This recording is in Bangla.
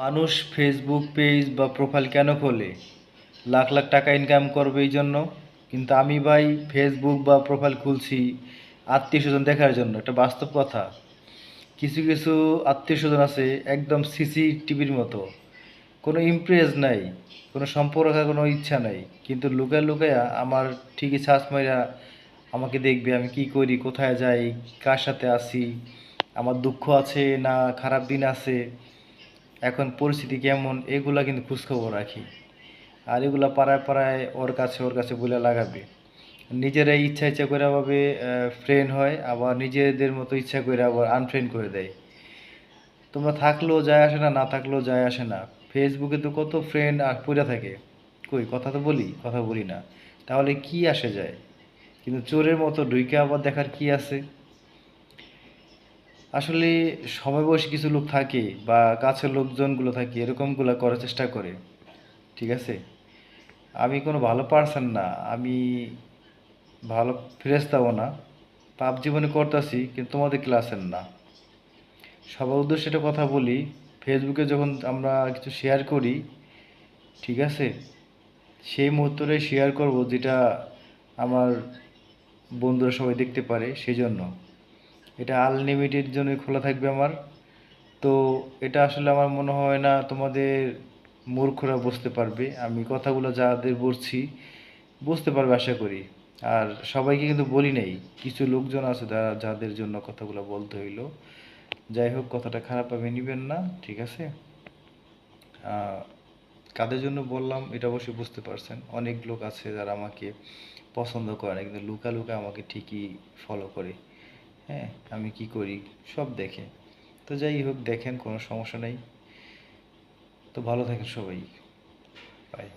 মানুষ ফেসবুক পেজ বা প্রোফাইল কেন খোলে? লাখ লাখ টাকা ইনকাম করবে এই জন্য? কিন্তু আমি ভাই ফেসবুক বা প্রোফাইল খুলছি আত্মীয় স্বজন দেখার জন্য এটা বাস্তব কথা। কিছু কিছু আত্মীয় স্বজন আছে একদম সিসি টিভির মতো। কোনো ইমপ্রেস নাই, কোনো সম্পর্ক কোনো ইচ্ছা নাই। কিন্তু লুকায় লুকায়া আমার ঠিকই ছাঁচ মাইরা আমাকে দেখবে, আমি কি করি, কোথায় যাই, কার সাথে আছি, আমার দুঃখ আছে না খারাপ দিন আছে। এখন পরিস্থিতি কেমন, এগুলা কিন্তু খোঁজখবর রাখি। আর এগুলা পাড়ায় পাড়ায় ওর কাছে ওর কাছে বলে লাগাবে। নিজেরাই ইচ্ছা ইচ্ছা করে ভাবে ফ্রেন্ড হয়, আবার নিজেদের মতো ইচ্ছা করে আবার আনফ্রেন্ড করে দেয়। তোমরা থাকলেও যায় আসে না না থাকলেও যায় আসে না। ফেসবুকে তো কত ফ্রেন্ড আর পড়ে থাকে। কই, কথা তো বলি, কথা বলি না। তাহলে কি আসে যায়? কিন্তু চোরের মতো ঢুকে আবার দেখার কি আছে? আসলে সময় বয়সী কিছু লোক থাকে বা কাছের লোকজনগুলো থাকে, এরকমগুলো করার চেষ্টা করে, ঠিক আছে? আমি কোনো ভালো পার্সন না, আমি ভালো ফেরেস্তাও না, পাপ জীবনে করতেছি কিন্তু তোমাদের ক্লাসের না। সবার উদ্দেশ্যে একটা কথা বলি, ফেসবুকে যখন আমরা কিছু শেয়ার করি, ঠিক আছে? সেই মুহূর্তটাই শেয়ার করব যেটা আমার বন্ধুরা সবাই দেখতে পারে সেই জন্য এটা আনলিমিটেড জন্যই খোলা থাকবে আমার। তো এটা আসলে আমার মনে হয় না তোমাদের মূর্খরা বুঝতে পারবে। আমি কথাগুলো যাদের বলছি, বুঝতে পারবে আশা করি। আর সবাইকে কিন্তু বলি নাই, কিছু লোকজন আছে যারা যাদের জন্য কথাগুলো বলতে হইল। যাই হোক, কথাটা খারাপ খারাপভাবে নেবেন না, ঠিক আছে? কাদের জন্য বললাম এটা অবশ্যই বুঝতে পারছেন। অনেক লোক আছে যারা আমাকে পছন্দ করে না কিন্তু লুকা লুকা আমাকে ঠিকই ফলো করে। হ্যাঁ আমি কি করি? সব দেখে তো যাই হোক, দেখেন, কোনো সমস্যা নেই। তো ভালো থাকেন সবাই। বাই